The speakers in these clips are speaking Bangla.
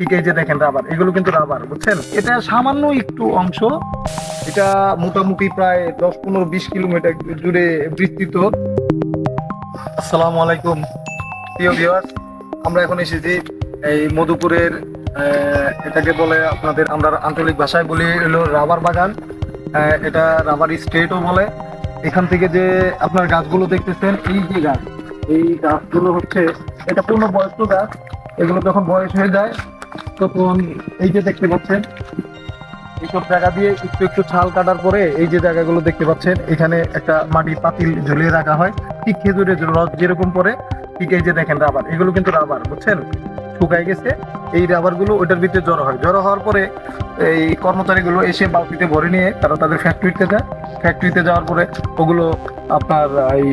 ঠিক এই যে দেখেন রাবার, এগুলো কিন্তু রাবার, বুঝছেন? এটা সামান্য একটু অংশ। এটা মোটামুটি প্রায় দশ, পনেরো, বিশ কিলোমিটার জুড়ে বিস্তৃত। আসসালামু আলাইকুম, প্রিয় ভিউয়ার্স আমরা এখন এসেছি এই মধুপুরের এটাকে বলে আপনাদের আমরা আঞ্চলিক ভাষায় বলি হলো রাবার বাগান। এটা রাবার স্টেটও বলে। এখান থেকে যে আপনার গাছগুলো দেখতেছেন, এই যে গাছ, এই গাছগুলো হচ্ছে, এটা পূর্ণ বয়স্ক গাছ। এগুলো যখন বয়স হয়ে যায় তখন এই যে দেখতে পাচ্ছেন, এইসব জায়গা দিয়ে একটু একটু ছাল কাটার পরে এই যে জায়গাগুলো দেখতে পাচ্ছেন, এখানে একটা মাটির পাতিল ঝুলিয়ে রাখা হয়। ঠিক খেজুরের রস যেরকম পরে ঠিক এই যে দেখেন রাবার, এগুলো কিন্তু রাবার, বুঝছেন? শুকায় গেছে, এই রাবারগুলো ওইটার ভিতরে জড়ো হয়। জড়ো হওয়ার পরে এই কর্মচারীগুলো এসে বালতিতে ভরে নিয়ে তারা তাদের ফ্যাক্টরিতে যায়। ফ্যাক্টরিতে যাওয়ার পরে ওগুলো আপনার এই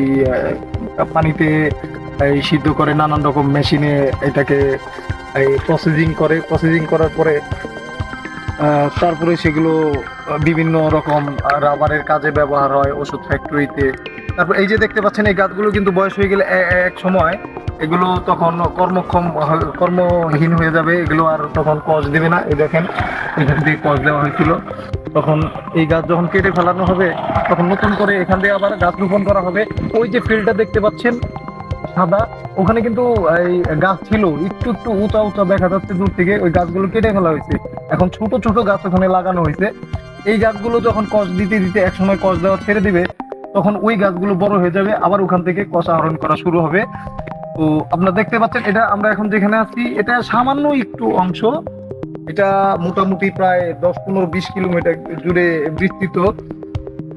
পানিতে এই সিদ্ধ করে নানান রকম মেশিনে এটাকে এই প্রসেসিং করে প্রসেসিং করার পরে তারপরে সেগুলো বিভিন্ন রকম রাবারের কাজে ব্যবহার হয়, ওষুধ ফ্যাক্টরিতে তারপর এই যে দেখতে পাচ্ছেন, এই গাছগুলো কিন্তু বয়স হয়ে গেলে এক সময়, এগুলো তখন কর্মক্ষম কর্মহীন হয়ে যাবে, এগুলো আর তখন কষ দেবে না। এই দেখেন, এখান থেকে কষ দেওয়া হয়েছিল। তখন এই গাছ যখন কেটে ফেলানো হবে, তখন নতুন করে এখান থেকে আবার গাছ রোপণ করা হবে। ওই যে ফিল্ডটা দেখতে পাচ্ছেন, সাদা ওখানে কিন্তু এই গাছ ছিল, একটু একটু উঁচা উঁচা দেখা যাচ্ছে দূর থেকে, ওই গাছগুলো কেটে ফেলা হয়েছে। এখন ছোট ছোট গাছ ওখানে লাগানো হয়েছে। এই গাছগুলো যখন কষ দিতে দিতে একসময় কষ দেওয়া ছেড়ে দিবে, তখন ওই গাছগুলো বড় হয়ে যাবে, আবার ওখান থেকে কষ আহরণ করা শুরু হবে। তো আপনারা দেখতে পাচ্ছেন, এটা আমরা এখন যেখানে আছি, এটা সামান্য একটু অংশ। এটা মোটামুটি প্রায় দশ, পনেরো, বিশ কিলোমিটার জুড়ে বিস্তৃত।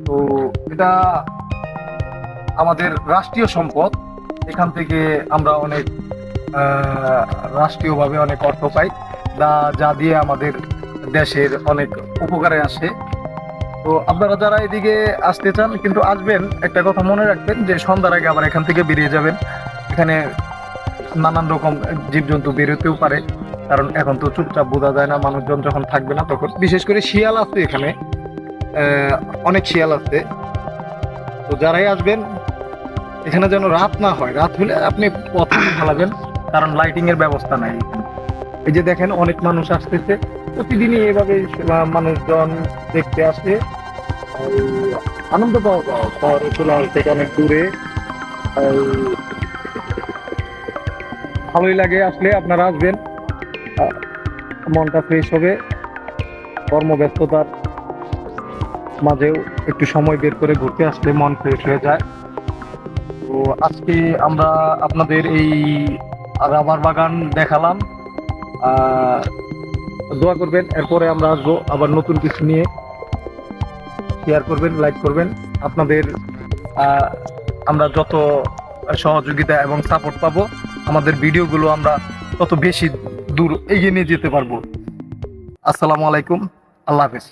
তো এটা আমাদের রাষ্ট্রীয় সম্পদ। এখান থেকে আমরা অনেক রাষ্ট্রীয়ভাবে অনেক অর্থ পাই। যা যা দিয়ে আমাদের দেশের অনেক উপকারে আসে। তো আপনারা যারা এদিকে আসতে চান কিন্তু আসবেন, একটা কথা মনে রাখবেন যে সন্ধ্যার আগে আবার এখান থেকে বেরিয়ে যাবেন। এখানে নানান রকম জীবজন্তু বেরোতেও পারে, কারণ এখন তো চুপচাপ বোঝা যায় না, মানুষজন যখন থাকবে না তখন। বিশেষ করে শিয়াল আছে এখানে অনেক শিয়াল আছে। তো যারাই আসবেন এখানে যেন রাত না হয়, রাত হলে আপনি পথে চালাবেন কারণ লাইটিং এর ব্যবস্থা নাই। এই যে দেখেন, অনেক মানুষ আসতেছে। প্রতিদিনই এভাবে মানুষজন দেখতে আসে। আনন্দ পাওয়া শহরে থেকে অনেক দূরে। ভালোই লাগে আসলে আপনারা আসবেন। মনটা ফ্রেশ হবে। কর্মব্যস্ততার মাঝেও একটু সময় বের করে ঘুরতে আসলে মন ফ্রেশ হয়ে যায়। তো আজকে আমরা আপনাদের এই রাবার বাগান দেখালাম। দোয়া করবেন, এরপরে আমরা আসব আবার নতুন কিছু নিয়ে শেয়ার করবেন লাইক করবেন। আপনাদের আমরা যত সহযোগিতা এবং সাপোর্ট পাবো, আমাদের ভিডিওগুলো আমরা তত বেশি দূর এগিয়ে নিয়ে যেতে পারব। আসসালামু আলাইকুম, আল্লাহ হাফেজ।